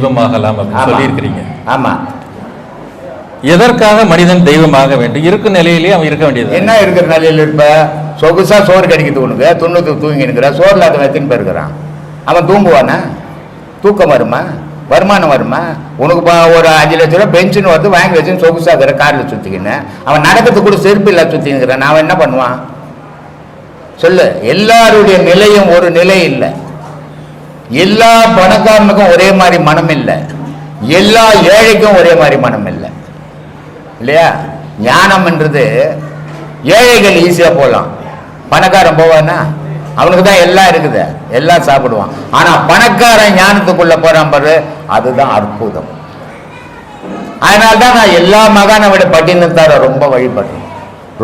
தெய்வமாகலாம் அப்படின்னு. சொல்லியிருக்கிறீங்க. ஆமா. எதற்காக மனிதன் தெய்வமாக வேண்டும்? இருக்கும் நிலையிலேயே அவன் இருக்க வேண்டியது என்ன இருக்கிற நிலையில் இருப்ப சொகுசா சோறு கிடைக்குது உனக்கு. துண்ணுக்கு தூங்கி நிற்கிற சோறு இல்லாத எத்தனை பேர் இருக்கிறான்? அவன் தூங்குவானா? தூக்கம் வருமா? வருமானம் வருமா? உனக்கு ஒரு அஞ்சு லட்ச ரூபா பென்ஷன் வந்து வாங்கி வச்சு சொகுசா இருக்கிற காரில் சுற்றிக்கின்னு அவன் நடக்கிறதுக்கு கூட செருப்பு இல்ல சுற்றி நிற்கிறான் அவன் என்ன பண்ணுவான்? சொல்லு. எல்லாருடைய நிலையும் ஒரு நிலை இல்லை. எல்லா பணக்காரனுக்கும் ஒரே மாதிரி மனம் இல்லை எல்லா ஏழைக்கும் ஒரே மாதிரி மனம் இல்லை இல்லையா ஞானம்ன்றது ஏழைகள் ஈஸியாக போகலாம். பணக்காரன் போவானா அவனுக்கு தான் எல்லாம் இருக்குது. எல்லாம் சாப்பிடுவான். ஆனால் பணக்காரன் ஞானத்துக்குள்ள போறான் பாரு அதுதான் அற்புதம். அதனால தான் நான் எல்லா மகானை விட பட்டினத்தார ரொம்ப வழிபடுறேன்.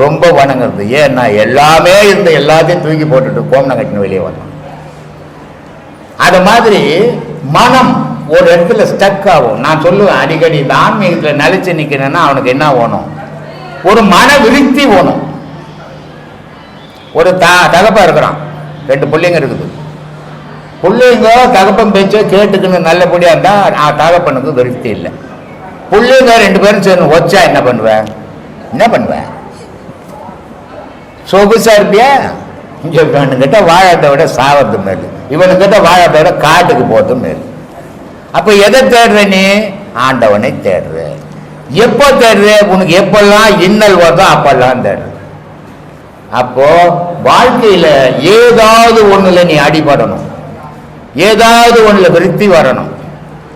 ரொம்ப வணங்குறது. ஏன்னா எல்லாமே இருந்து எல்லாத்தையும் தூக்கி போட்டுட்டு கோமனை கட்டின வெளியே வந்தான் அது மாதிரி மனம் ஒரு இடத்துல ஸ்டக் ஆகும். நான் சொல்லுவேன் அடிக்கடி இந்த ஆன்மீகத்தில் நிலைச்சு நிற்கிறேன்னா அவனுக்கு என்ன வேணும்? ஒரு மன விருத்தி ஓணும் ஒரு த தகப்பா இருக்கிறான். ரெண்டு பிள்ளைங்க இருக்குது. பிள்ளைங்க தகப்பன் பேச்ச கேட்டுக்குன்னு நல்லபடியாக இருந்தால் நான் தகப்பனுக்கு விருத்தி இல்லை. பிள்ளைங்க ரெண்டு பேரும் சேர்ந்து ஒச்சா என்ன பண்ணுவேன் என்ன பண்ணுவேன் சொகுசா இருப்பியா? இங்கே வேணுங்கிட்ட வாழத்தை விட சாவது மேலே. இவனுக்கிட்ட வாழத்தை விட காட்டுக்கு போறது மேல் அப்ப எதை தேடுற நீ? ஆண்டவனை தேடுற. எப்போ தேடுற? உனக்கு எப்பெல்லாம் இன்னல் வருதோ அப்பெல்லாம் தேடுற அப்போ வாழ்க்கையில ஏதாவது ஒண்ணுல நீ அடிபடணும். ஏதாவது ஒண்ணுல விருத்தி வரணும்.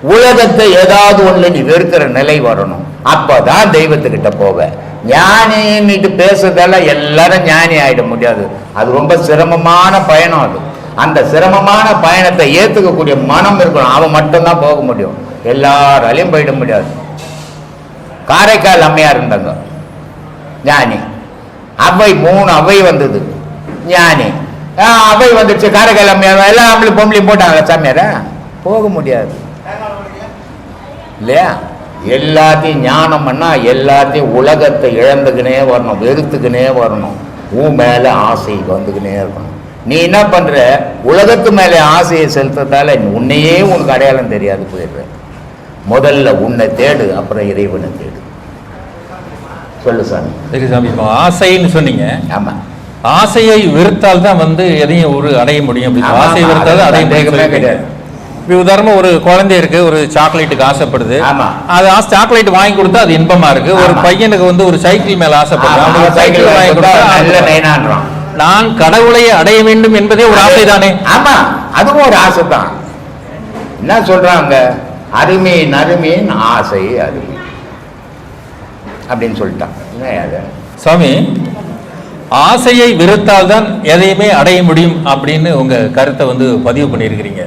உலகத்தை ஏதாவது ஒண்ணுல நீ வெறுக்கிற நிலை வரணும். அப்பதான் தெய்வத்துக்கிட்ட போவ. ஞானின்னுட்டு பேசுறதெல்லாம் எல்லாரும் ஞானி ஆயிட முடியாது. அது ரொம்ப சிரமமான பயணம் அது. அந்த சிரமமான பயணத்தை ஏற்றுக்கக்கூடிய மனம் இருக்கணும். அவன் மட்டும்தான் போக முடியும். எல்லாராலையும் போயிட முடியாது. காரைக்கால் அம்மையார் இருந்தாங்க. ஞானி. அவை மூணு அவை வந்தது. ஞானி. ஆ, அவை வந்துடுச்சு காரைக்கால் அம்மையார். எல்லாம் ஆம்பளை பொம்பளையும் போட்டாங்க சாமியார? போக முடியாது. இல்லையா? எல்லாத்தையும் ஞானம் பண்ணா எல்லாத்தையும் உலகத்தை இழந்துக்கினே வரணும் வெறுத்துக்கினே வரணும். உன் மேல ஆசை வந்துக்கினே இருக்கணும். நீ என்ன பண்ற? உலகத்து மேல ஆசையை செலுத்துறதால உன்னையே உனக்கு அடையாளம் தெரியாது போயிடுற. முதல்ல உன்னை தேடு அப்புறம் இறைவனை தேடு. சொல்லு சாமி. சரி சாமி இப்போ ஆசைன்னு சொன்னீங்க. ஆமா. ஆசையை வெறுத்தால் தான் வந்து எதையும் ஒரு அடைய முடியும். அப்படி ஆசையை வெறுத்தால் அடைய முடியும் கிடையாது. இப்போ உதாரணமா ஒரு குழந்தை இருக்கு ஒரு சாக்லேட்டுக்கு ஆசைப்படுது. ஆமா. அது சாக்லேட் வாங்கி கொடுத்தா அது இன்பமா இருக்கு. ஒரு. பையனுக்கு வந்து ஒரு சைக்கிள் மேல ஆசைப்படுறான் சைக்கிள் வாங்கி கொடுத்தா நல்ல நைனான்றான். நான் கடவுளை அடைய வேண்டும் என்பதே ஒரு ஆசை தானே? ஆமா அதுவும் ஒரு ஆசை தான். என்ன சொல்றாங்க? அருமையின் அருமையின் ஆசை அருமை. அப்படின்னு சொல்லிட்டான். சாமி ஆசையை வெறுத்தால் தான் எதையுமே அடைய முடியும் அப்படின்னு உங்க கருத்தை வந்து பதிவு பண்ணியிருக்கிறீங்க.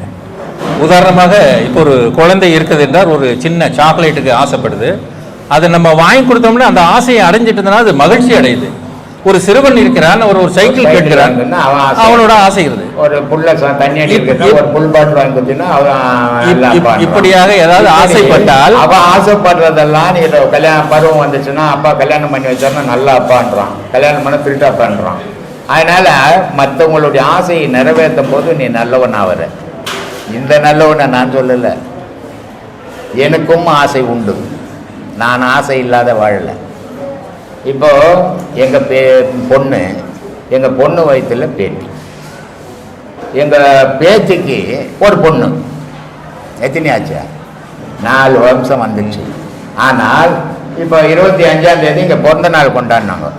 உதாரணமாக இப்போ ஒரு குழந்தை இருக்குது என்றால் ஒரு சின்ன சாக்லேட்டுக்கு ஆசைப்படுது. அதை நம்ம வாங்கி கொடுத்தோம்னா அந்த ஆசையை அடைஞ்சிட்டதுனா அது மகிழ்ச்சி அடையுது. ஒரு சிறுவன் இருக்கிறான் ஒரு ஒரு சைக்கிள் கேட்கிறான். அவனோட ஆசை இருக்குது ஒரு புள்ள ச- தண்ணி அடிக்கிறது ஒரு புல் பாட்டில் அவன். இப்படியாக ஏதாவது ஆசைப்பட்டால் அவன் ஆசைப்படுறதெல்லாம் நீ கல்யாணம் பருவம் வந்துச்சுன்னா அப்பா கல்யாணம் பண்ணி வச்சாருன்னா நல்லா அப்பான்றான் கல்யாணம் பண்ண திருட்டு அப்பான்றான் அதனால மற்றவங்களுடைய ஆசையை நிறைவேற்றும் போது நீ நல்லவன் ஆவற. இந்த நல்லவனை நான் சொல்லல. எனக்கும் ஆசை உண்டு. நான் ஆசை இல்லாத வாழலை. இப்போ எங்க பே பொண்ணு எங்க பொண்ணு வயிற்றுல பேத்தி. எங்க பேத்திக்கு ஒரு பொண்ணு. எத்தனை ஆச்சு? நாலு வம்சம் வந்துச்சு. ஆனால் இப்போ இருபத்தி அஞ்சாம் தேதி இங்கே பிறந்த நாள் கொண்டாடினாங்க.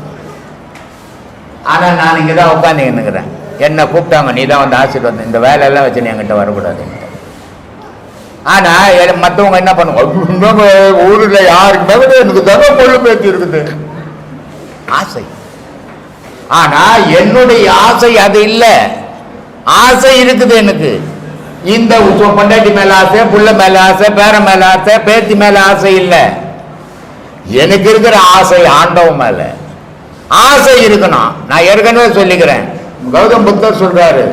ஆனால் நான் இங்கே தான் உட்காந்துருக்கிறேன் என்னை கூப்பிட்டாங்க நீ தான் வந்து ஆசீர்வாதம். இந்த வேலையெல்லாம் வச்சு நீ என்கிட்ட வரக்கூடாதுன்ட்டு ஆனால் மற்றவங்க என்ன பண்ணுவாங்க? ஊரில் யாருக்குமே எனக்கு தவிர பொண்ணு பேத்தி இருக்குது. ஆசை. ஆனா என்னுடைய ஆசை அது இல்ல. ஆசை இருக்குது எனக்கு. இந்த பொண்டாட்டி மேல ஆசை புள்ள மேல ஆசை பேர மேல ஆசை பேத்தி மேல ஆசை இல்ல. எனக்கு இருக்கிற ஆசை ஆண்டவன் மேல. ஆசை இருக்கணும் நான் ஏற்கனவே சொல்லிக்கிறேன். கௌதம் புத்தர் சொல்றாரு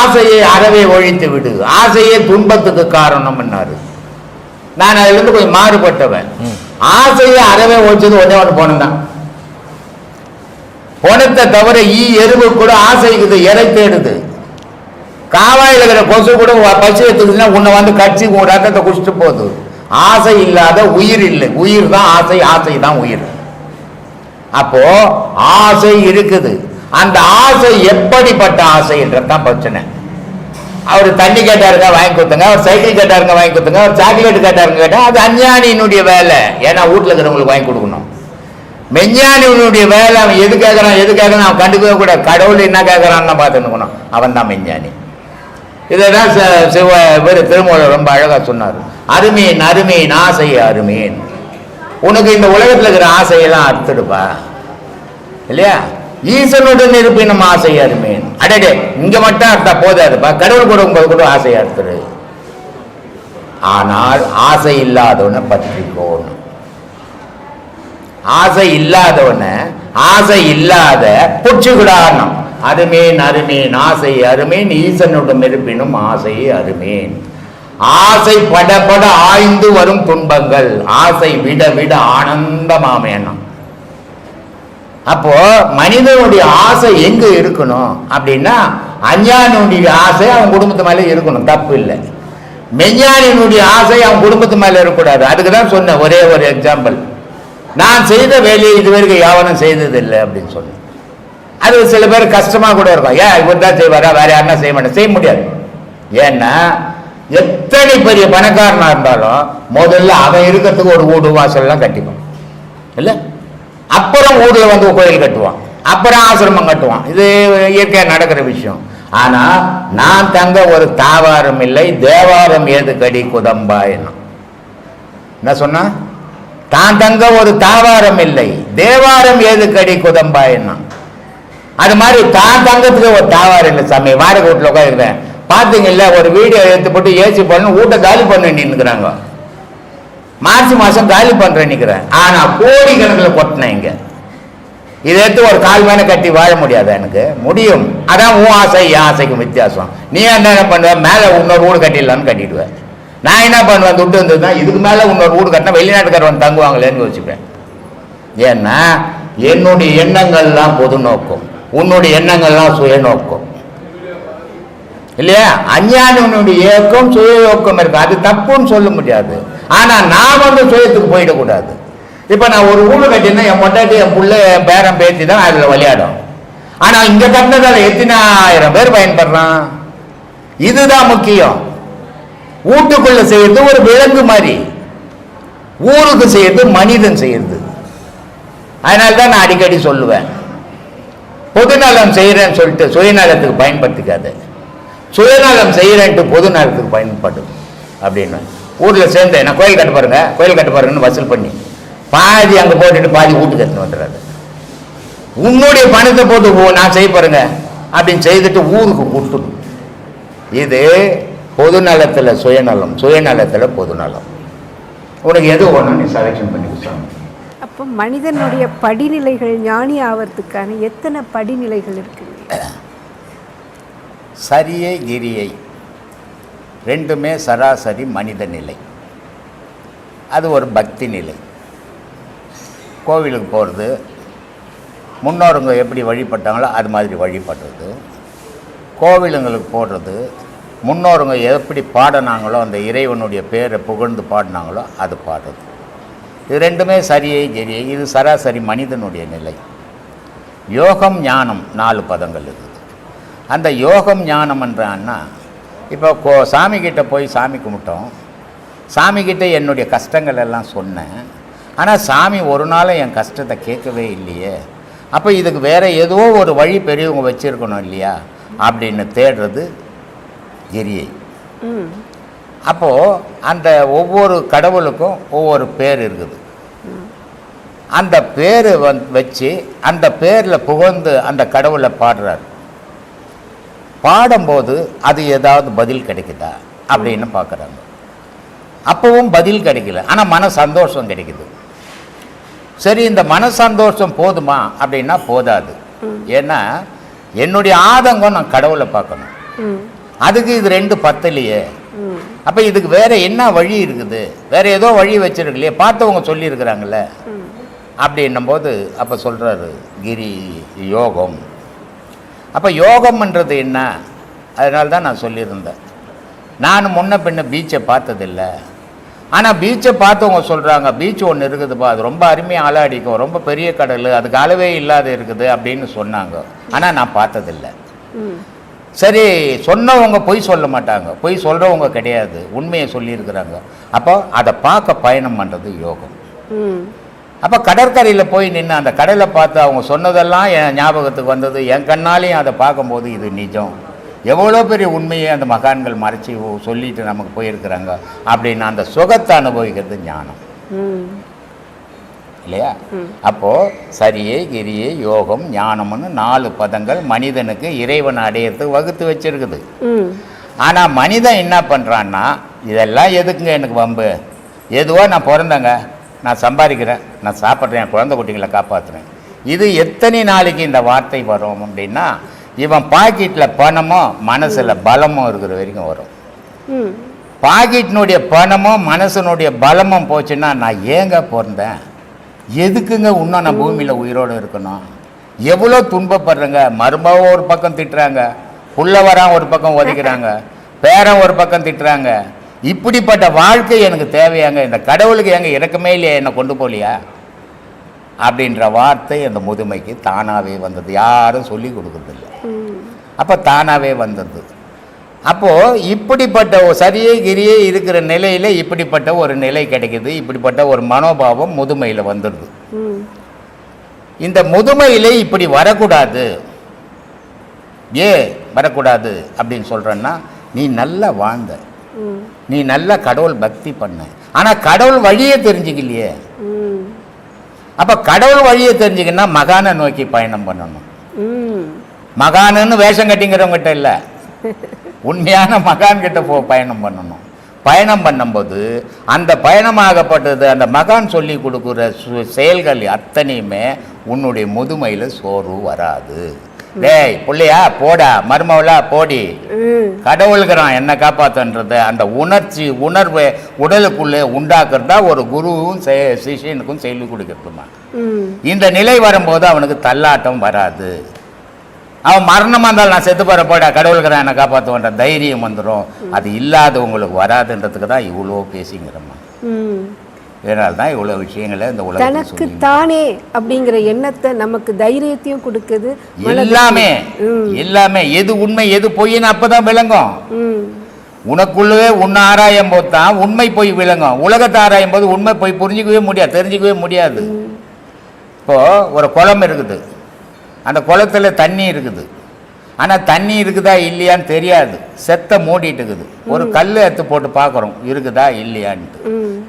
ஆசையை அறவே ஒழித்து விடு. ஆசையே துன்பத்துக்கு காரணம்னாரு நான் அதுல இருந்து கொஞ்சம் மாறுபட்டவன். ஆசையை அறவே ஒழிச்சது ஒன்னே ஒன்று போனம் தான் பணத்தை தவிர ஈ எருவு கூட ஆசைக்குது இறை தேடுது? காவாயில் இருக்கிற கொசு கூட பசு பசி உன்னை வந்து கட்சி உன் ரத்தத்தை குடிச்சிட்டு போகுது. ஆசை இல்லாத உயிர் இல்லை. உயிர் தான் ஆசை ஆசை தான் உயிர். அப்போ ஆசை இருக்குது. அந்த ஆசை எப்படிப்பட்ட ஆசைன்றது தான் பிரச்சனை. அவர் தண்ணி கேட்டாருங்க வாங்கி கொடுத்துங்க அவர் சைக்கிள் கேட்டாருங்க வாங்கி கொடுத்துங்க அவர் சாக்லேட் கேட்டாருங்க கேட்டா அது அஞ்ஞானியினுடைய வேலை. ஏன்னா வீட்டில் இருக்கிறவங்களுக்கு வாங்கி கொடுக்கணும். மெஞ்ஞானியினுடைய வேலை அவன் எது கேட்குறான் எது கேட்குறான் அவன் கண்டுக்கவே கூட கடவுள் என்ன கேட்குறான்னு பார்த்துக்கணும் அவன் தான் மெஞ்ஞானி. இதை தான் சிவ இவர் திருமூலர் ரொம்ப அழகாக சொன்னார். அருமீன் அருமீன் ஆசை அருமீன். உனக்கு இந்த உலகத்தில் இருக்கிற ஆசையெல்லாம் அறுத்துடுப்பா. இல்லையா? ஈசனுடன் இருப்பினும் ஆசை அருமேன். அடடே இங்கே மட்டும் அறுத்தா போதாதுப்பா கடவுள் கொடுக்கும்போது கூட ஆசை அறுத்துடு. ஆனால் ஆசை இல்லாதவனை பற்றிக்கோணும். ஆசை இல்லாதவன ஆசை இல்லாத புடிச்சுக்கிடாணும் அருமேன் அருமேன் ஆசை அருமேன் ஈசனுடன் இருப்பினும் ஆசை அருமேன் ஆசை பட பட ஆய்ந்து வரும் துன்பங்கள் ஆசை விட விட ஆனந்தமாமேனம் அப்போ மனிதனுடைய ஆசை எங்க இருக்கணும் அப்படின்னா அஞ்ஞானியுடைய ஆசை அவன் குடும்பத்து மேல இருக்கணும் தப்பு இல்லை. மெஞ்ஞானியினுடைய ஆசை அவன் குடும்பத்து மேல இருக்கக்கூடாது. அதுக்கு தான் சொன்னேன் ஒரே ஒரு எக்ஸாம்பிள் நான் செய்த வேலையை இதுவரைக்கும் யாவனும் செய்ததில்லை அப்படின்னு சொல்லி. அது சில பேர் கஷ்டமாக கூட இருக்கும். ஏன் இவர் தான் செய்வாரா? வேற யாருன்னா செய்ய மாட்டேன் செய்ய முடியாது. ஏன்னா எத்தனை பெரிய பணக்காரனா இருந்தாலும் முதல்ல அவன் இருக்கிறதுக்கு ஒரு வீடு வாசல்லாம் கட்டிப்பான். இல்லை? அப்புறம் ஊரில் வந்து கோயில் கட்டுவான். அப்புறம் ஆசிரமம் கட்டுவான். இது இயற்கையாக நடக்கிற விஷயம். ஆனா நான் தங்க ஒரு தாவாரம் இல்லை தேவாரம் ஏது கடி குதம்பா என்ன என்ன சொன்னா? தான் தங்க ஒரு தாவாரம் இல்லை. தேவாரம் ஏது கடி குதம்பா அது மாதிரி தான் தங்கத்துக்கு ஒரு தாவாரம் இல்லை சாமி. வாடகை வீட்டில் உட்காந்துருக்கேன் பார்த்தீங்கல்ல ஒரு வீடியோ எடுத்து போட்டு ஏசி பண்ணு வீட்டை காலி பண்ண நின்றுக்கிறாங்க மார்ச் மாசம் காலி பண்ணுறேன் நிக்கிறேன் ஆனா கோடி கணக்கில் கொட்டினேன் இங்க. இதை எடுத்து ஒரு கால் மேல கட்டி வாழ முடியாது எனக்கு? முடியும். அதான் உன் ஆசை என் ஆசைக்கும் வித்தியாசம். நீ என்ன என்ன பண்ணுவ? மேல இன்னொரு வீடு கட்டிடலான்னு கட்டிடுவேன் நான் என்ன பண்ணுவேன்? துட்டு வந்ததுன்னா இதுக்கு மேலே இன்னொரு வீடு கட்டினா வெளிநாட்டுக்காரன் தங்குவாங்களேன்னு யோசிப்பேன். ஏன்னா என்னுடைய எண்ணங்கள்லாம் பொது நோக்கம். உன்னுடைய எண்ணங்கள்லாம் சுய நோக்கம். இல்லையா? அஞ்ஞானினுடைய இயக்கம் சுய இயக்கம் இருக்கு. அது தப்புன்னு சொல்ல முடியாது. ஆனால் நான் வந்து சுயத்துக்கு போயிடக்கூடாது. இப்போ நான் ஒரு வீடு கட்டினா என் மொட்டாட்டி என் பிள்ளை என் பேரன் பேத்தி தான் அதில் விளையாடும். ஆனால் இங்கே கட்டினதால் எத்தனை ஆயிரம் பேர் பயன்படுறான்? இதுதான் முக்கியம். வீட்டுக்குள்ள செய்யறது ஒரு விலங்கு மாதிரி. ஊருக்கு செய்யறது மனிதன் செய்யறது. அதனால தான் நான் அடிக்கடி சொல்லுவேன். பொதுநலம் செய்கிறேன்னு சொல்லிட்டு சுயநலத்துக்கு பயன்படுத்திக்காத. சுயநலம் செய்கிறேன்ட்டு பொதுநலத்துக்கு பயன்படும் அப்படின்னு. ஊரில் சேர்ந்தேன் நான் கோயில் கட்ட பாருங்க கோயில் கட்ட பாருங்கன்னு வசூல் பண்ணி பாதி அங்கே போட்டுட்டு பாதி வீட்டுக்கு எடுத்துன்னு வந்துடுறாரு. உன்னுடைய பணத்தை போட்டு போ நான் செய்ய பாருங்க அப்படின்னு செய்துட்டு ஊருக்கு கொடுத்துடும் இது பொதுநலத்தில் சுயநலம் சுயநலத்தில் பொதுநலம். உனக்கு எது ஒன்று நீ செலெக்ஷன் பண்ணி சாமி அப்போ மனிதனுடைய படிநிலைகள் ஞானி ஆவறதுக்கான எத்தனை படிநிலைகள் இருக்குங்க சரியை கிரியை. ரெண்டுமே சராசரி மனித நிலை. அது ஒரு பக்தி நிலை. கோவிலுக்கு போகிறது முன்னோருங்க எப்படி வழிபட்டாங்களோ அது மாதிரி வழிபடுறது. கோவிலுங்களுக்கு போடுறது முன்னோருங்க எப்படி பாடினாங்களோ அந்த இறைவனுடைய பேரை புகழ்ந்து பாடினாங்களோ அது பாடுறது. இது ரெண்டுமே சரியை கிரியை இது சராசரி மனிதனுடைய நிலை. யோகம் ஞானம் நாலு பதங்கள் இருக்குது. அந்த யோகம் ஞானம் என்றான்னா இப்போ கோ சாமிக்கிட்ட போய் சாமி கும்பிட்டோம். சாமிக்கிட்ட என்னுடைய கஷ்டங்கள் எல்லாம் சொன்னேன். ஆனால் சாமி ஒரு நாளும் என் கஷ்டத்தை கேட்கவே இல்லையே. அப்போ இதுக்கு வேறு ஏதோ ஒரு வழி பெரியவங்க வச்சுருக்கணும் இல்லையா? அப்படின்னு தேடுறது கிரியை அப்போது அந்த ஒவ்வொரு கடவுளுக்கும் ஒவ்வொரு பேர் இருக்குது. அந்த பேர் வந் வச்சு அந்த பேரில் புகழ்ந்து அந்த கடவுளை பாடுறார். பாடும்போது அது ஏதாவது பதில் கிடைக்குதா? அப்படின்னு பார்க்குறாங்க அப்பவும் பதில் கிடைக்கல. ஆனால் மன சந்தோஷம் கிடைக்குது. சரி இந்த மன சந்தோஷம் போதுமா? அப்படின்னா போதாது. ஏன்னா என்னுடைய ஆதங்கம் நான் கடவுளை பார்க்கணும். அதுக்கு இது ரெண்டு பத்தலையே. அப்போ இதுக்கு வேற என்ன வழி இருக்குது? வேற ஏதோ வழி வச்சிருக்கலையே பார்த்தவங்க சொல்லியிருக்கிறாங்கல்ல. அப்படின்னும் போது அப்போ சொல்கிறாரு கிரி யோகம். அப்போ யோகம்ன்றது என்ன? அதனால தான் நான் சொல்லியிருந்தேன். நான் முன்ன பின்ன பீச்சை பார்த்ததில்ல. ஆனால் பீச்சை பார்த்தவங்க சொல்கிறாங்க பீச் ஒன்று இருக்குதுப்பா அது ரொம்ப அருமையாக அலை அடிக்கும் ரொம்ப பெரிய கடல் அதுக்கு அளவே இல்லாத இருக்குது அப்படின்னு சொன்னாங்க. ஆனால் நான் பார்த்ததில்ல. சரி சொன்னவங்க பொய் சொல்ல மாட்டாங்க. பொய் சொல்கிறவங்க கிடையாது. உண்மையை சொல்லியிருக்கிறாங்க. அப்போ அதை பார்க்க பயணம் பண்ணுறது யோகம். அப்போ கடற்கரையில் போய் நின்று அந்த கடலை பார்த்து அவங்க சொன்னதெல்லாம் என் ஞாபகத்துக்கு வந்தது. என் கண்ணாலையும் அதை பார்க்கும்போது இது நிஜம். எவ்வளோ பெரிய உண்மையை அந்த மகான்கள் மறைச்சி சொல்லிட்டு நமக்கு போயிருக்கிறாங்க. அப்படின்னு அந்த சுகத்தை அனுபவிக்கிறது ஞானம். இல்லையா? அப்போது சரியை கிரியை யோகம் ஞானம்னு நாலு பதங்கள் மனிதனுக்கு இறைவன் அடையிறதுக்கு வகுத்து வச்சிருக்குது. ஆனால் மனிதன் என்ன பண்ணுறான்னா இதெல்லாம் எதுக்குங்க எனக்கு வம்பு? எதுவோ நான் பிறந்தேங்க? நான் சம்பாதிக்கிறேன். நான் சாப்பிட்றேன். என் குழந்தை குட்டிகளை காப்பாற்றுறேன் இது எத்தனை நாளைக்கு இந்த வார்த்தை வரும் அப்படின்னா இவன் பாக்கெட்டில் பணமும் மனசில் பலமும் இருக்கிற வரைக்கும் வரும். பாக்கெட்டினுடைய பணமும் மனசனுடைய பலமும் போச்சுன்னா நான் ஏங்க பிறந்தேன்? எதுக்குங்க இன்னும் நான் பூமியில் உயிரோடு இருக்கணும்? எவ்வளோ துன்பப்படுறேங்க. மருமக ஒரு பக்கம் திட்டுறாங்க. புள்ளவரான் ஒரு பக்கம் ஒதுக்கிறாங்க. பேரன் ஒரு பக்கம் திட்டுறாங்க. இப்படிப்பட்ட வாழ்க்கை எனக்கு தேவையாங்க. இந்த கடவுளுக்கு எங்க இறக்கமே இல்லையா? என்னை கொண்டு போகலையா அப்படின்ற வார்த்தை அந்த முதுமைக்கு தானாகவே வந்தது. யாரும் சொல்லி கொடுக்கறதில்ல. அப்போ தானாகவே வந்தது. அப்போது இப்படிப்பட்ட சரியை கிரியே இருக்கிற நிலையில் இப்படிப்பட்ட ஒரு நிலை கிடைக்குது. இப்படிப்பட்ட ஒரு மனோபாவம் முதுமையில் வந்துடுது. இந்த முதுமையில் இப்படி வரக்கூடாது. ஏ வரக்கூடாது அப்படின்னு சொல்கிறேன்னா நீ நல்லா வாழ்ந்த. நீ நல்லா கடவுள் பக்தி பண்ண. ஆனால் கடவுள் வழியே தெரிஞ்சுக்கலையே. அப்போ கடவுள் வழியை தெரிஞ்சுக்கன்னா மகானை நோக்கி பயணம் பண்ணணும். மகானுன்னு வேஷம் கட்டிங்கிறவங்ககிட்ட இல்லை. உண்மையான மகான் கிட்ட போ பயணம் பண்ணணும். பயணம் பண்ணும்போது அந்த பயணமாகப்பட்டது அந்த மகான் சொல்லி கொடுக்குற சு- செயல்கள் அத்தனையுமே உன்னுடைய முதுமையில் சோர்வு வராது. டேய் புள்ளையா போடா மருமவளா போடி. ம். கடவுளுக்குறான் என்ன காப்பாத்துன்றது. அந்த உணர்ச்சி உணர்வை உடலுக்குள்ளே உண்டாக்குறதா ஒரு குருவும் சிஷ்யனுக்கும் சொல்லி கொடுக்கறதுமா. ம். இந்த நிலை வரும்போது அவனுக்கு தள்ளாட்டம் வராது. அவன் மரணமாக இருந்தாலும் நான் செத்து போகிற போடா கடவுளுக்கு என்னை காப்பாற்றுவன்ற தைரியம் வந்துடும் அது இல்லாதவங்களுக்கு வராதுன்றதுக்கு தான் இவ்வளோ பேசிங்கிறம்மா. இதனால தான் இவ்வளோ விஷயங்களை இந்த உலகத்தில் தனக்கு தானே அப்படிங்கிற எண்ணத்தை நமக்கு தைரியத்தையும் கொடுக்குது எல்லாமே எல்லாமே எது உண்மை எது பொய்ன்னு அப்பதான் விளங்கும். ம். உனக்குள்ளவே உன்னை ஆராயும் போது தான் உண்மை பொய் விளங்கும். உலகத்தை ஆராயும் போது உண்மை பொய் புரிஞ்சிக்கவே முடியாது தெரிஞ்சிக்கவே முடியாது. இப்போ ஒரு குளம் இருக்குது. அந்த குளத்துல தண்ணி இருக்குது. ஆனால் தண்ணி இருக்குதா இல்லையான்னு தெரியாது. செத்த மூடிட்டு இருக்குது. ஒரு கல் எடுத்து போட்டு பார்க்குறோம் இருக்குதா இல்லையான்ட்டு.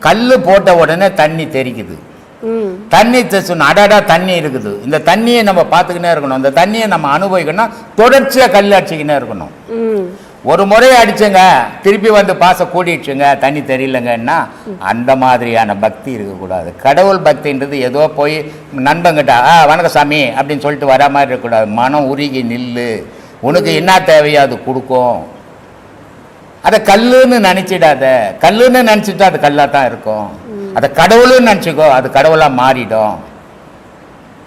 கல் போட்ட உடனே தண்ணி தெரிக்குது. தண்ணி அடடா தண்ணி இருக்குது. இந்த தண்ணியை நம்ம பார்த்துக்கினே இருக்கணும். இந்த தண்ணியை நம்ம அனுபவிக்கணும்னா தொடர்ச்சியாக கல் அடிச்சுக்கினே இருக்கணும். ஒரு முறை அடிச்சுங்க. திருப்பி வந்து பாச கூடிடுச்சுங்க தண்ணி தெரியலங்கன்னா அந்த மாதிரியான பக்தி இருக்கக்கூடாது. கடவுள் பக்தின்றது ஏதோ போய் நண்பங்கிட்ட ஆ வணக்கம் சாமி அப்படின்னு சொல்லிட்டு வர மாதிரி இருக்கக்கூடாது. மனம் உருகி நில்லு. உனக்கு என்ன தேவையோ அது கொடுக்கும். அதை கல்லுன்னு நினச்சிடாத. கல்லுன்னு நினச்சிட்டா அது கல்லாக தான் இருக்கும். அதை கடவுளுன்னு நினச்சிக்கோ அது கடவுளாக மாறிடும்.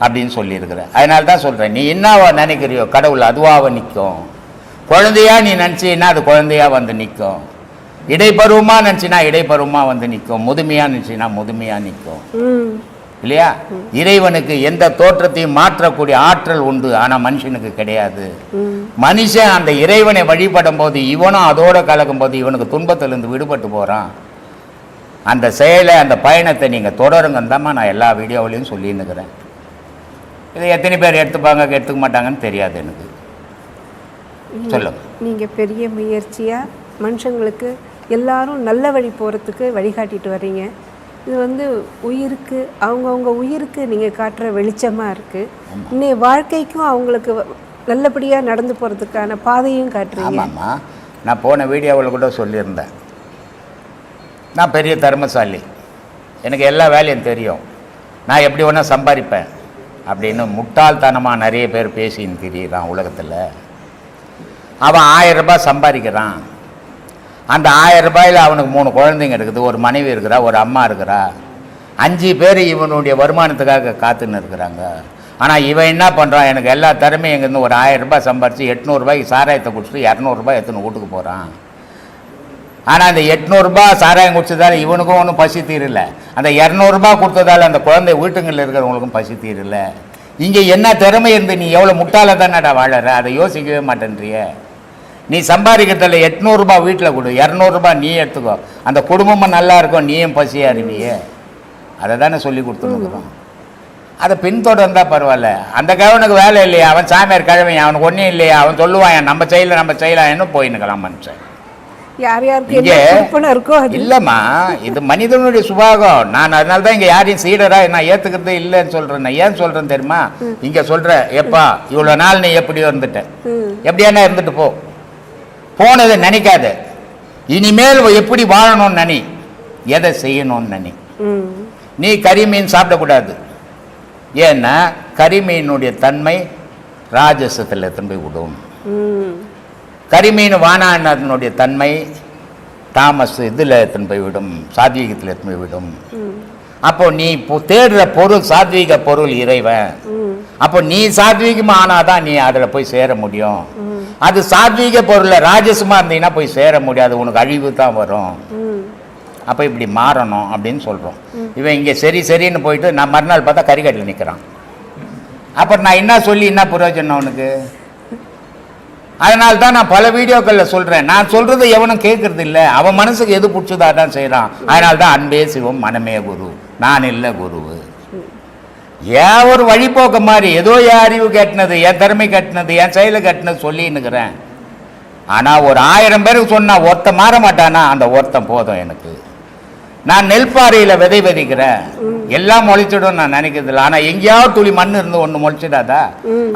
அப்படின்னு சொல்லியிருக்கிறேன் அதனால தான் சொல்கிறேன் நீ என்னவா நினைக்கிறியோ கடவுள் அதுவாக நிற்கும். குழந்தையா நீ நினச்சின்னா அது குழந்தையா வந்து நிற்கும் இடைப்பருவமாக நினச்சினா இடைப்பருவமாக வந்து நிற்கும் முதுமையாக நினச்சினா முதுமையாக நிற்கும் இல்லையா? இறைவனுக்கு எந்த தோற்றத்தையும் மாற்றக்கூடிய ஆற்றல் உண்டு. ஆனால் மனுஷனுக்கு கிடையாது. மனுஷன் அந்த இறைவனை வழிபடும் போது இவனும் அதோட கலக்கும் போது இவனுக்கு துன்பத்திலிருந்து விடுபட்டு போகிறான் அந்த செயலை அந்த பயணத்தை நீங்கள் தொடருங்கன்னு தாம்மா நான் எல்லா வீடியோவிலையும் சொல்லின்னுக்கிறேன். இதை எத்தனை பேர் எடுத்துப்பாங்க எடுத்துக்க மாட்டாங்கன்னு தெரியாது எனக்கு. சொல்லுங்க. நீங்கள் பெரிய முயற்சியாக மனுஷங்களுக்கு எல்லாரும் நல்ல வழி போகிறதுக்கு வழிகாட்டிட்டு வர்றீங்க. இது வந்து உயிருக்கு அவங்கவுங்க உயிருக்கு நீங்கள் காட்டுற வெளிச்சமாக இருக்குது இன்னைய வாழ்க்கைக்கும் அவங்களுக்கு நல்லபடியாக நடந்து போகிறதுக்கான பாதையும் காட்டுறீங்க. ஆமாம்மா. நான் போன வீடியோவில் கூட சொல்லியிருந்தேன். நான் பெரிய தர்மசாலி. எனக்கு எல்லா வேலையும் தெரியும். நான் எப்படி வேணா சம்பாதிப்பேன். அப்படின்னு முட்டாள்தனமாக நிறைய பேர் பேசின்னு திரியிறான் உலகத்தில். அவன் ஆயிரம் ரூபாய் சம்பாதிக்கிறான். அந்த ஆயிரம் ரூபாயில் அவனுக்கு மூணு குழந்தைங்க இருக்குது. ஒரு மனைவி இருக்கிறா ஒரு அம்மா இருக்கிறா. அஞ்சு பேர் இவனுடைய வருமானத்துக்காக காத்துன்னு இருக்கிறாங்க. ஆனால் இவன் என்ன பண்ணுறான் எனக்கு எல்லா திறமையும் இங்கேருந்து ஒரு ஆயிரம் ரூபாய் சம்பாரித்து எட்நூறுபாய்க்கு சாராயத்தை குடிச்சிட்டு இரநூறுபா எத்தனை வீட்டுக்கு போகிறான் ஆனால் அந்த எட்நூறுபா சாராயம் குடிச்சதால இவனுக்கும் ஒன்றும் பசி தீரல. அந்த இரநூறுபா கொடுத்ததால அந்த குழந்தை வீட்டுங்களில் இருக்கிறவங்களுக்கும் பசி தீரல. இங்கே என்ன திறமை இருந்து நீ எவ்வளோ முட்டாள தானடா வாழற? அதை யோசிக்கவே மாட்டேன்றிய. நீ சம்பாதிக்கிறதுல எட்நூறுபா வீட்டில் கொடு இரநூறுபா நீ எடுத்துக்கோ. அந்த குடும்பமும் நல்லா இருக்கும் நீயும் பசியாக இருவியே அதை தானே சொல்லி கொடுத்துருக்குறோம் அதை பின்தொடர்ந்தா பரவாயில்ல. அந்த கிழவனுக்கு வேலை இல்லையா? அவன் சாமியார் கிழவன் அவனுக்கு ஒன்றும் இல்லையா? அவன் சொல்லுவான் நம்ம செய்யல நம்ம செய்யலாம் போயின்னுக்கலாம் மனுஷன். யார் யாருக்கு என்ன இல்லைம்மா இது மனிதனுடைய சுபாகம் நான் அதனால தான் இங்கே யாரையும் சீடரா நான் ஏற்றுக்கிறதே இல்லைன்னு சொல்கிறேன் நான் ஏன் சொல்கிறேன் தெரியுமா? இங்கே சொல்கிறேன் எப்பா இவ்வளோ நாள் நீ எப்படியோ இருந்துட்ட. ம். எப்படியானா இருந்துட்டு போ. போனதை நினைக்காத. இனிமேல் எப்படி வாழணும்னு நினை. எதை செய்யணும்னு நினை. நீ கரிமீன் சாப்பிடக்கூடாது. ஏன்னா கரிமீனுடைய தன்மை ராஜசத்தில் திரும்பி விடும். கரிமீன் வானானதனுடைய தன்மை தாமஸ் இதில் எடுத்துன்னு போய் விடும் சாத்வீகத்தில் எடுத்துன்னு போய் விடும். ம். அப்போ நீ தேடுற பொருள் சாத்வீக பொருள் இறைவன். அப்போ நீ சாத்வீகமாக ஆனாதான் நீ அதில் போய் சேர முடியும். அது சாத்வீக பொருளில் ராஜசமாக இருந்தீங்கன்னா போய் சேர முடியாது. உனக்கு அழிவு தான் வரும். அப்போ இப்படி மாறணும் அப்படின்னு சொல்கிறோம் இவன் இங்கே சரி சரின்னு போயிட்டு நான் மறுநாள் பார்த்தா கறிக்கட்டில் நிற்கிறான் அப்புறம் நான் என்ன சொல்லி என்ன பிரயோஜனம் அவனுக்கு அதனால தான் நான் பல வீடியோக்களில் சொல்கிறேன் நான் சொல்கிறது எவனும் கேட்கறது இல்லை. அவன் மனசுக்கு எது பிடிச்சதா தான் செய்கிறான் அதனால தான் அன்பே சிவம் மனமே குரு. நான் இல்லை குருவு. ஏன் ஒரு வழிபோக்க மாதிரி? ஏதோ என் அறிவு கட்டினது என் திறமை கட்டினது என் செயலை கட்டினது சொல்லின்னுக்கிறேன். ஆனால் ஒரு ஆயிரம் பேருக்கு சொன்னா ஒருத்தன் மாற மாட்டானா? அந்த ஒருத்தன் போதும் எனக்கு. நான் நெல்பாறையில் விதை விதைக்கிறேன். எல்லாம் முளைச்சிடும் நான் நினைக்கிறது இல்லை ஆனால் எங்கேயாவது துளி மண் இருந்து ஒன்று முளைச்சிடாதா.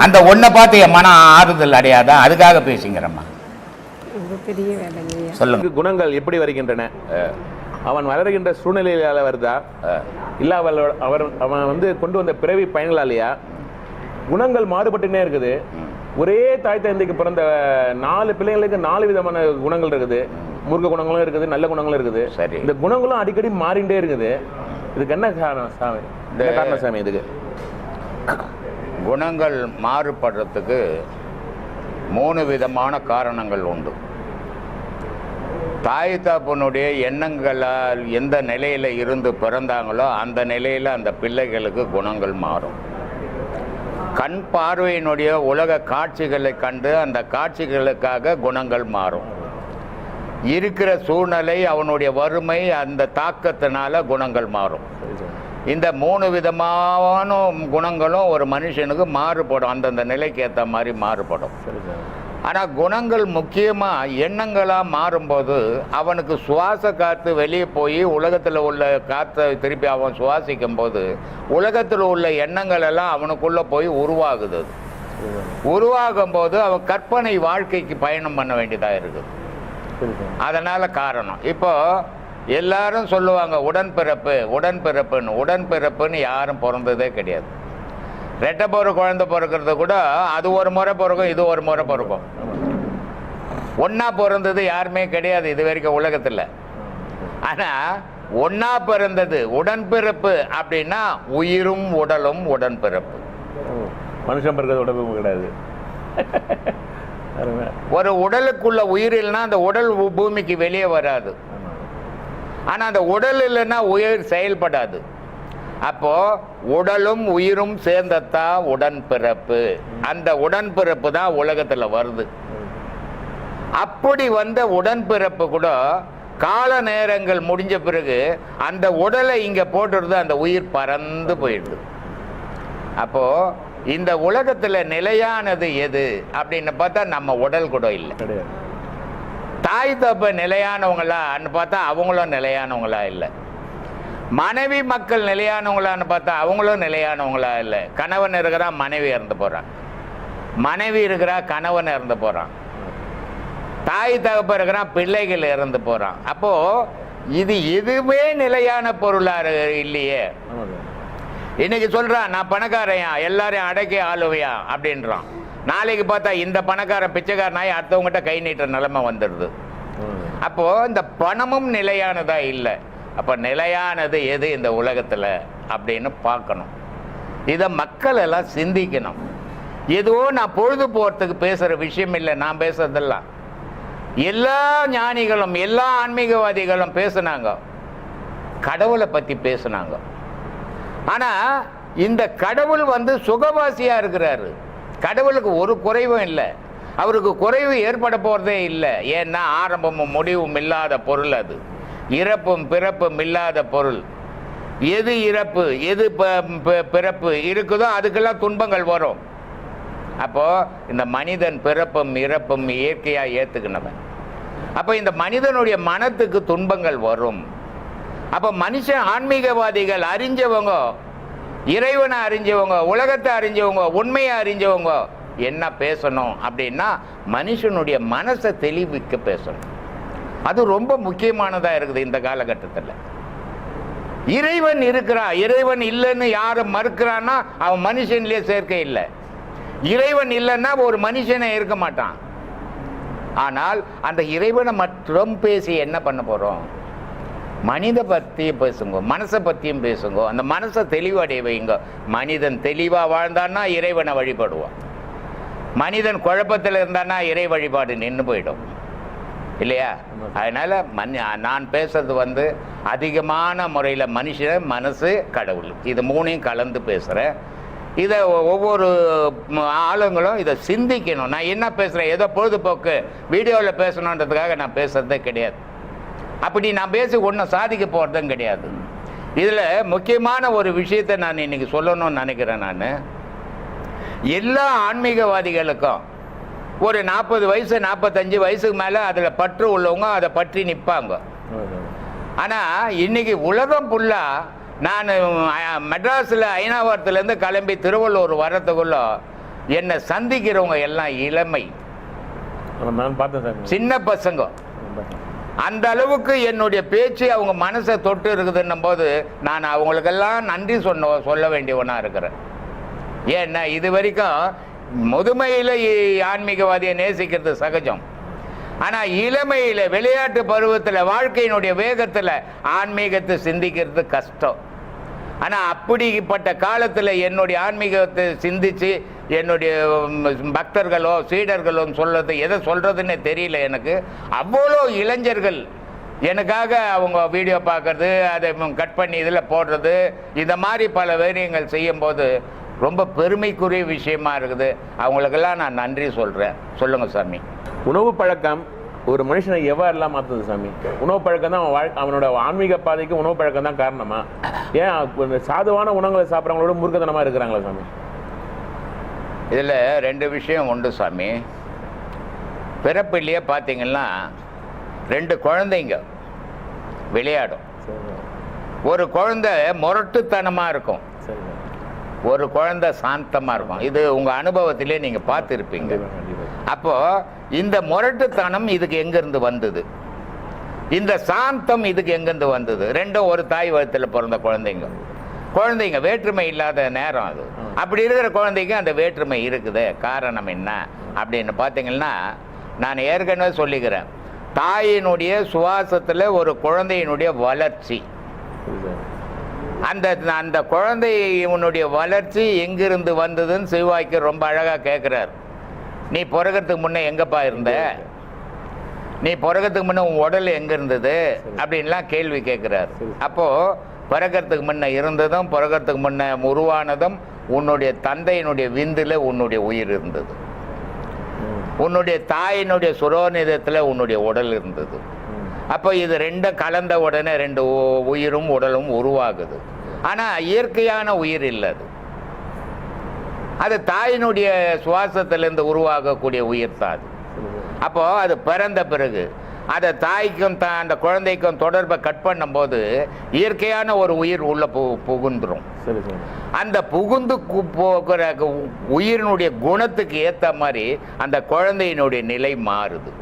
அந்த ஒன்றை பார்த்து என் மனம் ஆறுதல் அடையாதா? அதுக்காக பேசிங்கிறம்மா சொல்லுங்க. குணங்கள் எப்படி வருகின்றன? அவன் வளர்கின்ற சூழ்நிலையால வருதா? இல்ல அவள் அவர் அவன் வந்து கொண்டு வந்த பிறவி பயன்களாலேயா? குணங்கள் மாறுபட்டுனே இருக்குது. ஒரே தாய் தந்தைக்கு பிறந்த நாலு பிள்ளைங்களுக்கு நாலு விதமான குணங்கள் இருக்குது. முருக குணங்களும் இருக்குது நல்ல குணங்களும் இருக்குது. சரி. இந்த குணங்களும் அடிக்கடி மாறிண்டே இருக்குது. இதுக்கு என்ன காரணம் சாமி? என்ன காரணம் சாமி இதுக்கு? குணங்கள் மாறுபடுறதுக்கு மூணு விதமான காரணங்கள் உண்டு. தாய் தாப்பனுடைய எண்ணங்களால் எந்த நிலையில் இருந்து பிறந்தாங்களோ அந்த நிலையில் அந்த பிள்ளைகளுக்கு குணங்கள் மாறும். கண் பார்வையினுடைய உலக காட்சிகளை கண்டு அந்த காட்சிகளுக்காக குணங்கள் மாறும். இருக்கிற சூழ்நிலை அவனுடைய வறுமை அந்த தாக்கத்தினால குணங்கள் மாறும். இந்த மூணு விதமான குணங்களும் ஒரு மனுஷனுக்கு மாறுபடும் அந்தந்த நிலைக்கு ஏற்ற மாதிரி மாறுபடும். சரி. ஆனால் குணங்கள் முக்கியமாக எண்ணங்களாக மாறும்போது அவனுக்கு சுவாச காற்று வெளியே போய் உலகத்தில் உள்ள காற்றை திருப்பி அவன் சுவாசிக்கும் போது உலகத்தில் உள்ள எண்ணங்கள் எல்லாம் அவனுக்குள்ளே போய் உருவாகுது உருவாகும் போது அவன் கற்பனை வாழ்க்கைக்கு பயணம் பண்ண வேண்டியதாக இருக்குது. அதனால் காரணம். இப்போ எல்லாரும் சொல்லுவாங்க உடன்பிறப்பு உடன்பிறப்புன்னு. உடன்பிறப்புன்னு யாரும் பிறந்ததே கிடையாது. ரெட்டை போகிற குழந்தை பிறக்கிறது கூட அது ஒரு முறை பிறக்கும் இது ஒரு முறை பிறக்கும் ஒன்றா பிறந்தது யாருமே கிடையாது இது வரைக்கும் உலகத்தில் ஆனால் ஒன்றா பிறந்தது உடன்பிறப்பு அப்படின்னா உயிரும் உடலும் உடன்பிறப்பு மனுஷன் பிறகு உடம்பு கிடையாது. ஒரு உடலுக்குள்ள உயிர் இல்லைன்னா அந்த உடல் பூமிக்கு வெளியே வராது. ஆனால் அந்த உடல் இல்லைன்னா உயிர் செயல்படாது அப்போ உடலும் உயிரும் சேர்ந்தத்தான் உடன்பிறப்பு. அந்த உடன்பிறப்பு தான் உலகத்தில் வருது. அப்படி வந்த உடன்பிறப்பு கூட கால நேரங்கள் முடிஞ்ச பிறகு அந்த உடலை இங்கே போட்டுறது அந்த உயிர் பறந்து போயிடுது. அப்போ இந்த உலகத்தில் நிலையானது எது அப்படின்னு பார்த்தா நம்ம உடல் கூட இல்லை. தாய் தப்ப நிலையானவங்களான்னு பார்த்தா அவங்களும் நிலையானவங்களா இல்லை. மனைவி மக்கள் நிலையானவங்களான்னு பார்த்தா அவங்களும் நிலையானவங்களா இல்லை. கணவன் இருக்கிறான் மனைவி இறந்து போகிறான் மனைவி இருக்கிறா கணவன் இறந்து போகிறான் தாய் தகப்ப இருக்கிறான் பிள்ளைகள் இறந்து போகிறான் அப்போ இது எதுவுமே நிலையான பொருளாக இல்லையே. இன்னைக்கு சொல்றான் நான் பணக்காரையா எல்லாரையும் அடக்கி ஆளுவையா? அப்படின்றான். நாளைக்கு பார்த்தா இந்த பணக்காரன் பிச்சைக்காரனாய் அடுத்தவங்ககிட்ட கை நீட்டுற நிலைமை வந்துடுது. ஆமா சார். அப்போ இந்த பணமும் நிலையானதா இல்லை. அப்போ நிலையானது எது இந்த உலகத்தில் அப்படின்னு பார்க்கணும். இதை மக்கள் எல்லாம் சிந்திக்கணும். ஏதோ நான் பொழுது போகிறதுக்கு பேசுகிற விஷயம் இல்லை நான் பேசுறதெல்லாம். எல்லா ஞானிகளும் எல்லா ஆன்மீகவாதிகளும் பேசுனாங்க. கடவுளை பற்றி பேசுனாங்க. ஆனால் இந்த கடவுள் வந்து சுகவாசியாக இருக்கிறாரு. கடவுளுக்கு ஒரு குறைவும் இல்லை. அவருக்கு குறைவு ஏற்பட போகிறதே இல்லை. ஏன்னா ஆரம்பமும் முடிவும் இல்லாத பொருள் அது. இறப்பும் பிறப்பும் இல்லாத பொருள். எது இறப்பு எது ப- பிறப்பு இருக்குதோ அதுக்கெல்லாம் துன்பங்கள் வரும். அப்போ இந்த மனிதன் பிறப்பும் இறப்பும் இயற்கையாக ஏற்றுக்கினவன் அப்போ இந்த மனிதனுடைய மனத்துக்கு துன்பங்கள் வரும். அப்போ மனுஷன் ஆன்மீகவாதிகள் அறிஞ்சவங்க இறைவனை அறிஞ்சவங்க உலகத்தை அறிஞ்சவங்க உண்மையை அறிஞ்சவங்க என்ன பேசணும் அப்படின்னா மனுஷனுடைய மனசை தெளிவிக்க பேசணும். அது ரொம்ப முக்கியமானதாக இருக்குது இந்த காலகட்டத்தில். இறைவன் இருக்கிறான் இறைவன் இல்லைன்னு யாரும் மறுக்கிறான்னா அவன் மனுஷன்லேயே சேர்க்கை இல்லை. இறைவன் இல்லைன்னா ஒரு மனுஷனே இருக்க மாட்டான். ஆனால் அந்த இறைவனை மட்டும் பேசி என்ன பண்ண போகிறோம் மனித பற்றியும் பேசுங்க மனசை பற்றியும் பேசுங்க அந்த மனசை தெளிவடைய வைங்க. மனிதன் தெளிவாக வாழ்ந்தான்னா இறைவனை வழிபடுவான். மனிதன் குழப்பத்தில் இருந்தான்னா இறை வழிபாடு நின்று போயிடும். இல்லையா? அதனால் மன் நான் பேசுறது வந்து அதிகமான முறையில் மனுஷன் மனசு கடவுள். இது மூணையும் கலந்து பேசுகிறேன் இதை ஒவ்வொரு ஆளுங்களும் இதை சிந்திக்கணும். நான் என்ன பேசுகிறேன் ஏதோ பொழுதுபோக்கு. வீடியோவில் பேசணுன்றதுக்காக நான் பேசுகிறதே கிடையாது. அப்படி நான் பேசி ஒன்றும் சாதிக்க போகிறதும் கிடையாது. இதில் முக்கியமான ஒரு விஷயத்தை நான் இன்றைக்கி சொல்லணும்னு நினைக்கிறேன் நான். எல்லா ஆன்மீகவாதிகளுக்கும் ஒரு நாற்பது வயசு நாற்பத்தஞ்சு வயசுக்கு மேலே அதில் பற்று உள்ளவங்க அதை பற்றி நிற்பாங்க ஆனால் இன்னைக்கு உலகம் ஃபுல்லாக நான் மெட்ராஸில் ஐநாவரத்துலேருந்து கிளம்பி திருவள்ளூர் வர்றதுக்குள்ள என்னை சந்திக்கிறவங்க எல்லாம் இளமை. சின்ன பசங்க. அந்த அளவுக்கு என்னுடைய பேச்சு அவங்க மனசை தொட்டு இருக்குதுன்னும் போது நான் அவங்களுக்கெல்லாம் நன்றி சொன்ன சொல்ல வேண்டியவனா இருக்கிறேன். ஏன்னா இது வரைக்கும் முதுமையில் ஆன்மீகவாதியை நேசிக்கிறது சகஜம். ஆனால் இளமையில் விளையாட்டு பருவத்தில் வாழ்க்கையினுடைய வேகத்தில் ஆன்மீகத்தை சிந்திக்கிறது கஷ்டம். ஆனால் அப்படிப்பட்ட காலத்தில் என்னுடைய ஆன்மீகத்தை சிந்திச்சு என்னுடைய பக்தர்களோ சீடர்களோ சொல்கிறது எதை சொல்கிறதுன்னு தெரியல எனக்கு. அவ்வளோ இளைஞர்கள் எனக்காக அவங்க வீடியோ பார்க்கறது அதை கட் பண்ணி இதில் போடுறது இந்த மாதிரி பல வேரியங்கள் செய்யும்போது ரொம்ப பெருமைக்குரிய விஷயமா இருக்குது. அவங்களுக்கெல்லாம் நான் நன்றி சொல்கிறேன் சொல்லுங்கள் சாமி. உணவு பழக்கம் ஒரு மனுஷனை எவ்வாறெல்லாம் மாற்றுது சாமி? உணவு பழக்கம் தான் அவன் வாழ் அவனோட ஆன்மீக பாதைக்கு உணவு பழக்கம் தான் காரணமா? ஏன் சாதுவான உணவுகளை சாப்பிட்றவங்களோட முருகத்தனமாக இருக்கிறாங்களா சாமி? இதில் ரெண்டு விஷயம் உண்டு சாமி. பிறப்பிலேயே பார்த்தீங்கன்னா ரெண்டு குழந்தைங்க விளையாடும். ஒரு குழந்தை முரட்டுத்தனமாக இருக்கும். ஒரு குழந்தை சாந்தமாக இருக்கும். இது உங்கள் அனுபவத்திலே நீங்கள் பார்த்துருப்பீங்க. கண்டிப்பாக கண்டிப்பாக அப்போ இந்த முரட்டுத்தனம் இதுக்கு எங்கிருந்து வந்தது? இந்த சாந்தம் இதுக்கு எங்கிருந்து வந்தது? ரெண்டும் ஒரு தாய் வயத்தில் பிறந்த குழந்தைங்க. குழந்தைங்க வேற்றுமை இல்லாத நேரம் அது. அப்படி இருக்கிற குழந்தைக்கு அந்த வேற்றுமை இருக்குது. காரணம் என்ன? அப்படின்னு பார்த்தீங்கன்னா நான் ஏற்கனவே சொல்லிக்கிறேன். தாயினுடைய சுவாசத்தில் ஒரு குழந்தையினுடைய வளர்ச்சி. அந்த அந்த குழந்தை இவனுடைய வளர்ச்சி எங்கிருந்து வந்ததுன்னு சிவாய்க்கு ரொம்ப அழகாக கேட்குறார் நீ பிறகுறதுக்கு முன்னே எங்கப்பா இருந்த? நீ பிறகுறதுக்கு முன்னே உன் உடல் எங்கே இருந்தது? அப்படின்லாம் கேள்வி கேட்குறாரு அப்போது பிறகுறதுக்கு முன்னே இருந்ததும் பிறகுறதுக்கு முன்னே உருவானதும் உன்னுடைய தந்தையினுடைய விந்தில் உன்னுடைய உயிர் இருந்தது. உன்னுடைய தாயினுடைய சுரோநிதத்தில் உன்னுடைய உடல் இருந்தது. அப்போ இது ரெண்டும் கலந்த உடனே ரெண்டு உயிரும் உடலும் உருவாகுது. ஆனால் இயற்கையான உயிர் இல்லை அது. அது தாயினுடைய சுவாசத்திலிருந்து உருவாகக்கூடிய உயிர் தான் அது. சரி சார் அப்போ அது பிறந்த பிறகு அதை தாய்க்கும் த அந்த குழந்தைக்கும் தொடர்பை கட் பண்ணும்போது இயற்கையான ஒரு உயிர் உள்ள பு சார் அந்த புகுந்து போகிற உயிரினுடைய குணத்துக்கு ஏற்ற மாதிரி அந்த குழந்தையினுடைய நிலை மாறுது.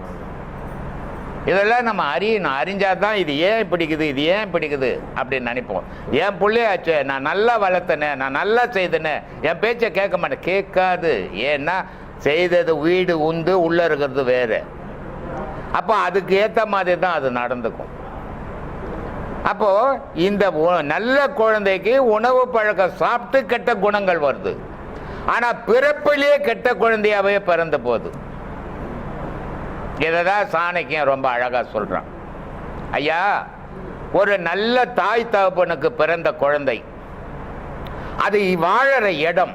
இதெல்லாம் நம்ம அறியணும். அறிஞ்சாதான் இது ஏன் பிடிக்குது? இது ஏன் பிடிக்குது? அப்படின்னு நினைப்போம். என் பிள்ளையாச்சே நான் நல்லா வளர்த்தனே நான் நல்லா செய்தனே. என் பேச்சை கேட்க மாட்டேன். கேட்காது. ஏன்னா செய்தது வீடு உந்து உள்ளே இருக்கிறது வேறு. அப்போ அதுக்கு ஏற்ற மாதிரி தான் அது நடந்துக்கும். அப்போது இந்த உ- நல்ல குழந்தைக்கு உணவு பழக்கம் சாப்பிட்டு கெட்ட குணங்கள் வருது. ஆனால் பிறப்பிலேயே கெட்ட குழந்தையாவே பிறந்த இதை தான் சாணக்கியம் ரொம்ப அழகாக சொல்கிறான் ஐயா ஒரு நல்ல தாய் தகப்பனுக்கு பிறந்த குழந்தை. அது வாழற இடம்.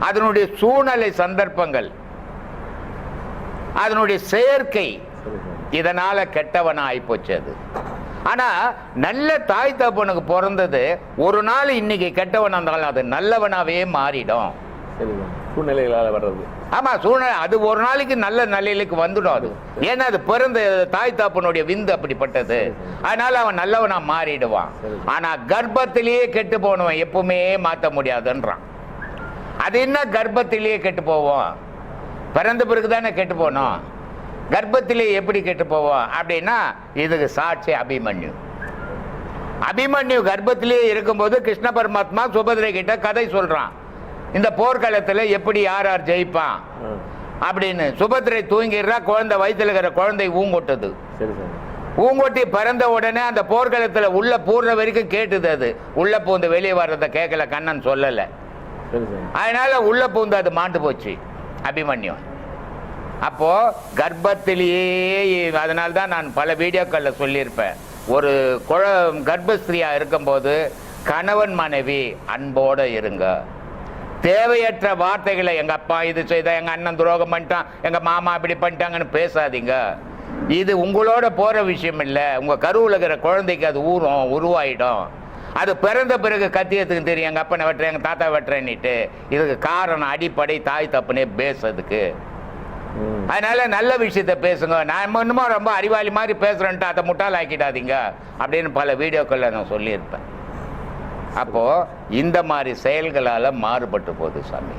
அதனுடைய சூழ்நிலை சந்தர்ப்பங்கள். அதனுடைய செயற்கை. இதனால் சாமி இதனால கெட்டவனா ஆயிப்போச்சு அது. ஆனா நல்ல தாய் தகப்பனுக்கு பிறந்தது ஒரு நாள் இன்னைக்கு கெட்டவனா இருந்தாலும் அது நல்லவனாவே மாறிடும். சரி சூழ்நிலைகளால் வர்றது. ஆமா சூழ்நிலை. அது ஒரு நாளைக்கு நல்ல நிலையிலுக்கு வந்துடும் அது. ஏன்னா அது பிறந்த தாய் தாப்பனுடைய விந்து அப்படிப்பட்டது. அதனால அவன் நல்லவனா மாறிடுவான். ஆனால் ஆனா கர்ப்பத்திலேயே கெட்டு போனவன் எப்பவுமே மாற்ற முடியாதுன்றான். அது என்ன கர்ப்பத்திலேயே கெட்டு போவோம்? பிறந்த பிறகு தானே கெட்டு போனோம்? கர்ப்பத்திலே எப்படி கெட்டு போவோம்? அப்படின்னா இதுக்கு சாட்சி அபிமன்யு. அபிமன்யு கர்ப்பத்திலே இருக்கும்போது கிருஷ்ண பரமாத்மா சுபதிரை கிட்ட கதை சொல்றான். இந்த போர்க்களத்துல எப்படி யார் யார் ஜெயிப்பான் அப்படின்னு சுபத்திரை தூங்கிடுறா குழந்தை வயித்துல இருக்கிற குழந்தை ஊங்கொட்டுது. ஊங்கொட்டி பிறந்த உடனே அந்த போர்க்களத்துல உள்ள பூர்ற வரைக்கும் கேட்டுது அது. உள்ள பூந்து வெளியே வர்றதை கேட்கல கண்ணன் சொல்லல. அதனால உள்ள பூந்து அது மாண்டு போச்சு. அபிமன்யு. அப்போ கர்ப்பத்திலேயே அதனால தான் நான் பல வீடியோக்கள்ல சொல்லியிருப்பேன். ஒரு குழ கர்ப்பஸ்திரியா இருக்கும்போது கணவன் மனைவி அன்போட இருங்க. தேவையற்ற வார்த்தைகளை எங்க அப்பா இது செய்த எங்க அண்ணன் துரோகம் பண்ணிட்டான் எங்க மாமா இப்படி பண்ணிட்டாங்கன்னு பேசாதீங்க. இது உங்களோட போற விஷயம் இல்லை. உங்க கருவுல இருக்கிற குழந்தைக்கு அது ஊறும் உருவாயிடும். அது பிறந்த பிறகு கத்தியத்துக்கு தெரியும். எங்க அப்பனை வெட்டுறேன் எங்க தாத்தா வெட்டுறேன்னுட்டு. இதுக்கு காரணம் அடிப்படை தாய் தப்புனே பேசுறதுக்கு அதனால நல்ல விஷயத்த பேசுங்க. நான் இன்னுமா ரொம்ப அறிவாளி மாதிரி பேசுறேன்ட்டு அதை முட்டாள் ஆக்கிடாதீங்க அப்படின்னு பல வீடியோக்களில் நான் சொல்லியிருப்பேன். அப்போது இந்த மாதிரி செயல்களால் மாறுபட்டு போகுது சாமி.